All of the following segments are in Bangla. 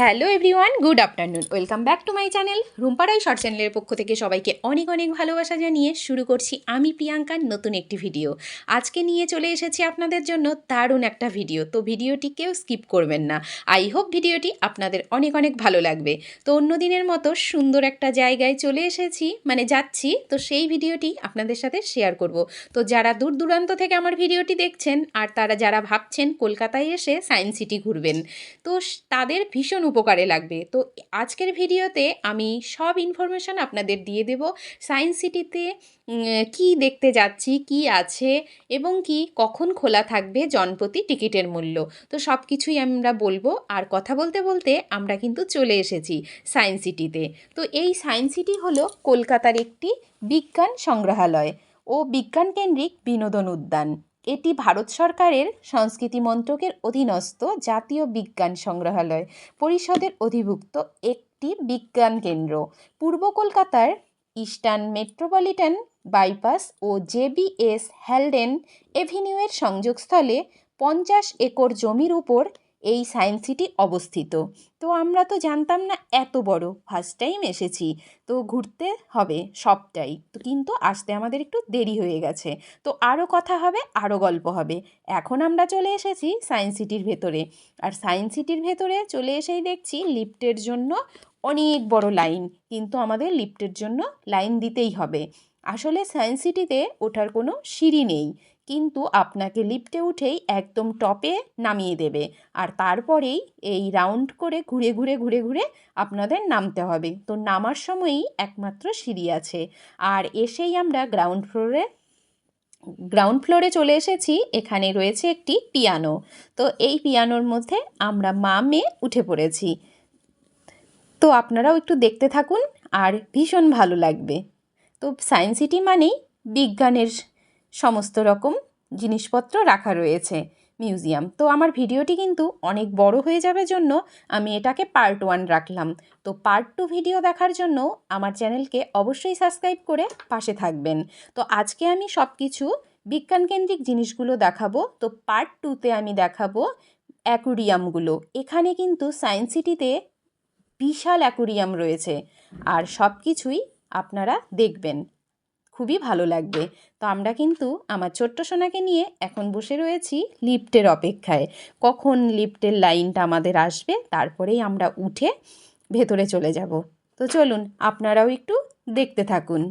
Hello everyone good afternoon welcome back to my channel Rumparai short চ্যানেলের পক্ষ থেকে সবাইকে অনেক অনেক ভালোবাসা জানিয়ে শুরু করছি আমি প্রিয়াঙ্কার নতুন একটি ভিডিও আজকে নিয়ে চলে এসেছি আপনাদের জন্য দারুণ একটা ভিডিও তো ভিডিওটি কেউ স্কিপ করবেন না। আই হোপ ভিডিওটি আপনাদের অনেক অনেক ভালো লাগবে। তো অন্য দিনের মতো সুন্দর একটা জায়গায় চলে এসেছি মানে যাচ্ছি, তো সেই ভিডিওটি আপনাদের সাথে শেয়ার করব। তো যারা দূর দূরান্ত থেকে আমার ভিডিওটি দেখছেন, আর তারা যারা ভাবছেন কলকাতায় এসে সায়েন্স সিটি ঘুরবেন, তো তাদের ভীষণ উপকারে লাগবে। তো আজকের ভিডিওতে আমি সব ইনফরমেশান আপনাদের দিয়ে দেব। সায়েন্স সিটিতে কি দেখতে যাচ্ছি, কি আছে এবং কি কখন খোলা থাকবে জনপ্রতি টিকিটের মূল্য। তো সব কিছুই আমরা বলব। আর কথা বলতে বলতে আমরা কিন্তু চলে এসেছি সায়েন্স সিটিতে তো এই সায়েন্স সিটি হলো কলকাতার একটি বিজ্ঞান সংগ্রহালয় ও বিজ্ঞান কেন্দ্রিক বিনোদন উদ্যান। এটি ভারত সরকারের সংস্কৃতি মন্ত্রকের অধীনস্থ জাতীয় বিজ্ঞান সংগ্রহালয় পরিষদের অধিভুক্ত একটি বিজ্ঞান কেন্দ্র। পূর্ব কলকাতার ইস্টার্ন মেট্রোপলিটন বাইপাস ও জেবিএস হ্যালডেন এভিনিউয়ের সংযোগস্থলে পঞ্চাশ একর জমির উপর এই সায়েন্স সিটি অবস্থিত। তো আমরা তো জানতাম না এত বড়। ফার্স্ট টাইম এসেছি। তো ঘুরতে হবে সবটাই। তো কিন্তু আসতে আমাদের একটু দেরি হয়ে গেছে। তো আরও কথা হবে আরও গল্প হবে। এখন আমরা চলে এসেছি সায়েন্স সিটির ভেতরে। আর সায়েন্স সিটির ভেতরে চলে এসেই দেখছি লিফটের জন্য অনেক বড় লাইন কিন্তু আমাদের লিফটের জন্য লাইন দিতেই হবে। আসলে সায়েন্স সিটিতে ওঠার কোনো সিঁড়ি নেই। কিন্তু আপনাকে লিফটে উঠেই একদম টপে নামিয়ে দেবে। আর তারপরেই এই রাউন্ড করে ঘুরে ঘুরে ঘুরে ঘুরে আপনাদের নামতে হবে। তো নামার সময়ই একমাত্র সিঁড়ি আছে। আর এসেই আমরা গ্রাউন্ড ফ্লোরে গ্রাউন্ড ফ্লোরে চলে এসেছি। এখানে রয়েছে একটি পিয়ানো তো এই পিয়ানোর মধ্যে আমরা মা মেয়ে উঠে পড়েছি। তো আপনারাও একটু দেখতে থাকুন, আর ভীষণ ভালো লাগবে। তো সায়েন্স সিটি মানেই বিজ্ঞানের সমস্ত রকম জিনিসপত্র রাখা রয়েছে মিউজিয়াম। তো আমার ভিডিওটি কিন্তু অনেক বড় হয়ে যাবে জন্য আমি এটাকে পার্ট ওয়ান রাখলাম। তো পার্ট টু ভিডিও দেখার জন্য আমার চ্যানেলকে অবশ্যই সাবস্ক্রাইব করে পাশে থাকবেন। তো আজকে আমি সব কিছু বিজ্ঞানকেন্দ্রিক জিনিসগুলো দেখাবো। তো পার্ট টুতে আমি দেখাবো অ্যাকুরিয়ামগুলো। এখানে কিন্তু সায়েন্স সিটিতে বিশাল অ্যাকুরিয়াম রয়েছে। আর সব কিছুই আপনারা দেখবেন। খুবই ভালো লাগবে। তো আমরা কিন্তু আমার ছোট্ট সোনাকে নিয়ে এখন বসে রয়েছি লিফটের অপেক্ষায়। কখন লিফ্টের লাইনটা আমাদের আসবে তারপরেই আমরা উঠে ভেতরে চলে যাব। তো চলুন, আপনারাও একটু দেখতে থাকুন।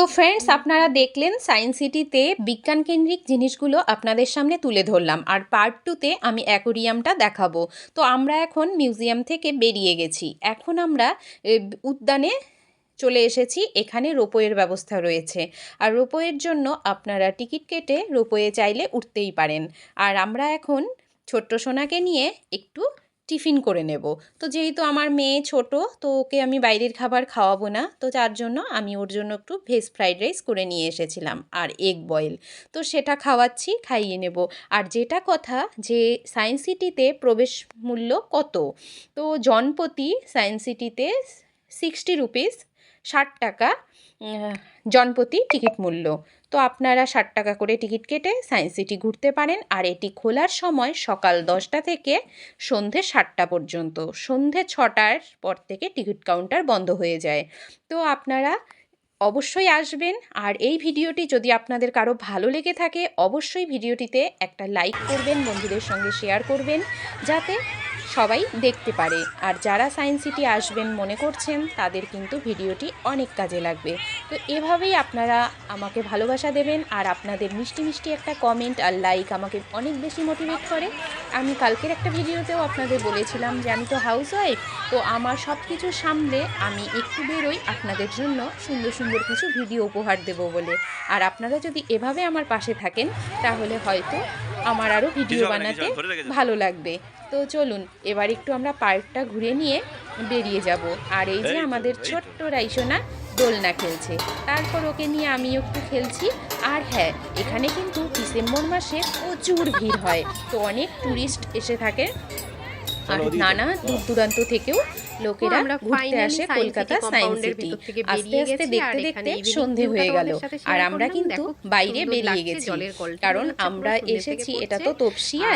আপনারা দেখলেন সায়েন্স সিটিতে বিজ্ঞান কেন্দ্রিক জিনিসগুলো আপনাদের সামনে তুলে ধরলাম। আর পার্ট টুতে আমি অ্যাকোরিয়ামটা দেখাবো। তো আমরা এখন মিউজিয়াম থেকে বেরিয়ে গেছি। এখন আমরা উদ্যানে চলে এসেছি। এখানে রোপওয়ের ব্যবস্থা রয়েছে। আর রোপওয়ের জন্য আপনারা টিকিট কেটে রোপওয়ে চাইলে উঠতেই পারেন। আর আমরা এখন ছোট্ট সোনাকে নিয়ে একটু টিফিন করে নেব। তো যেহেতু আমার মেয়ে ছোট, তো ওকে আমি বাইরের খাবার খাওয়াবো না। তো যার জন্য আমি ওর জন্য একটু ভেজ ফ্রাইড রাইস করে নিয়ে এসেছিলাম আর এগ বয়েল। তো সেটা খাওয়াচ্ছি, খাইয়ে নেব। আর যেটা কথা যে সায়েন্স সিটিতে প্রবেশ মূল্য কত? তো জনপতি সায়েন্স সিটিতে সিক্সটি রুপিস ষাট টাকা উম, জনপ্রতি টিকিট মূল্য। তো আপনারা ষাট টাকা করে টিকিট কেটে সায়েন্স সিটি ঘুরতে পারেন আর এটি খোলার সময় সকাল দশটা থেকে সন্ধে সাতটা পর্যন্ত। সন্ধে ছটার পর থেকে টিকিট কাউন্টার বন্ধ হয়ে যায়। তো আপনারা অবশ্যই আসবেন আর এই ভিডিওটি যদি আপনাদের কারও ভালো লেগে থাকে অবশ্যই ভিডিওটিতে একটা লাইক করবেন বন্ধুদের সঙ্গে শেয়ার করবেন যাতে সবাই দেখতে পারে। আর যারা সায়েন্স সিটি আসবেন মনে করছেন তাদের কিন্তু ভিডিওটি অনেক কাজে লাগবে। তো এভাবেই আপনারা আমাকে ভালোবাসা দেবেন আর আপনাদের মিষ্টি মিষ্টি একটা কমেন্ট আর লাইক আমাকে অনেক বেশি মোটিভেট করে। আমি কালকের একটা ভিডিওতেও আপনাদের বলেছিলাম যে আমি তো হাউস ওয়াইফ তো আমার সব কিছু সামলে আমি একটু বেরোই আপনাদের জন্য সুন্দর সুন্দর কিছু ভিডিও উপহার দেব বলে। আর আপনারা যদি এভাবে আমার পাশে থাকেন তাহলে হয়তো আমার আরও ভিডিও বানাতে ভালো লাগবে। তো চলুন এবার একটু আমরা পার্কটা ঘুরে নিয়ে বেরিয়ে যাব। আর এই যে আমাদের ছোট্ট রাইসোনা দোলনা খেলছে। তারপর ওকে নিয়ে আমিও একটু খেলছি। আর হ্যাঁ এখানে কিন্তু ডিসেম্বর মাসে প্রচুর ভিড় হয়। তো অনেক ট্যুরিস্ট এসে থাকে। আর নানা দূর দূরান্ত থেকেও লোকেরা ঘুরতে আসে কলকাতা সায়েন্স সিটি আস্তে আস্তে দেখতে দেখতে সন্ধে হয়ে গেল। আর আমরা কিন্তু বাইরে বেরিয়ে গেছি কারণ আমরা এসেছি এটা তো। তপসিয়া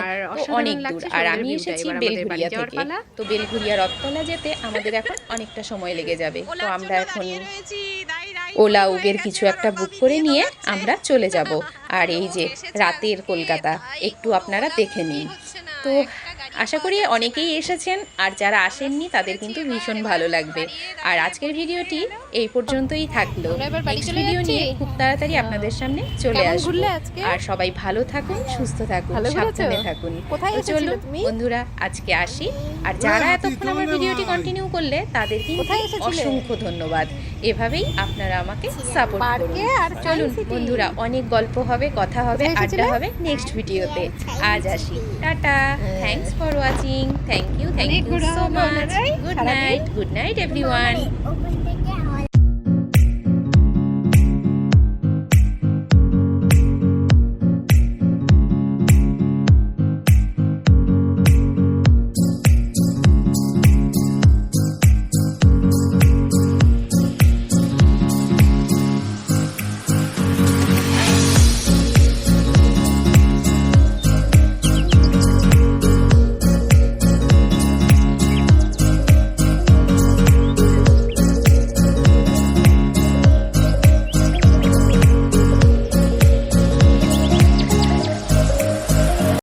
অনেক দূর। আর আমি এসেছি বেলঘুরিয়া থেকে। তো বেলঘুরিয়া রথতলা যেতে আমাদের এখন অনেকটা সময় লেগে যাবে। তো আমরা এখন ওলা উবের কিছু একটা বুক করে নিয়ে আমরা চলে যাব। আর এই যে রাতের কলকাতা একটু আপনারা দেখে নিন। তো আশা করি অনেকেই এসেছেন আর যারা আসেননি তাদের কিন্তু ভীষণ ভালো লাগবে। আর আজকের ভিডিওটি এই পর্যন্তই থাকল। ভিডিও নিয়ে খুব তাড়াতাড়ি আপনাদের সামনে চলে আসব। আর সবাই ভালো থাকুন সুস্থ থাকুন? সাবধানে থাকুন। কোথায় চলুন বন্ধুরা আজকে আসি। আর যারা এতক্ষণ আমার ভিডিওটি কন্টিনিউ করলে তাদের কিন্তু? অসংখ্য ধন্যবাদ। এভাবেই আপনারা আমাকে সাপোর্ট করুন। আর চলুন বন্ধুরা অনেক গল্প হবে কথা হবে আড্ডা হবে নেক্সট ভিডিওতে আজ আসি। Tata. Thanks for watching thank you thank you so much good night good night everyone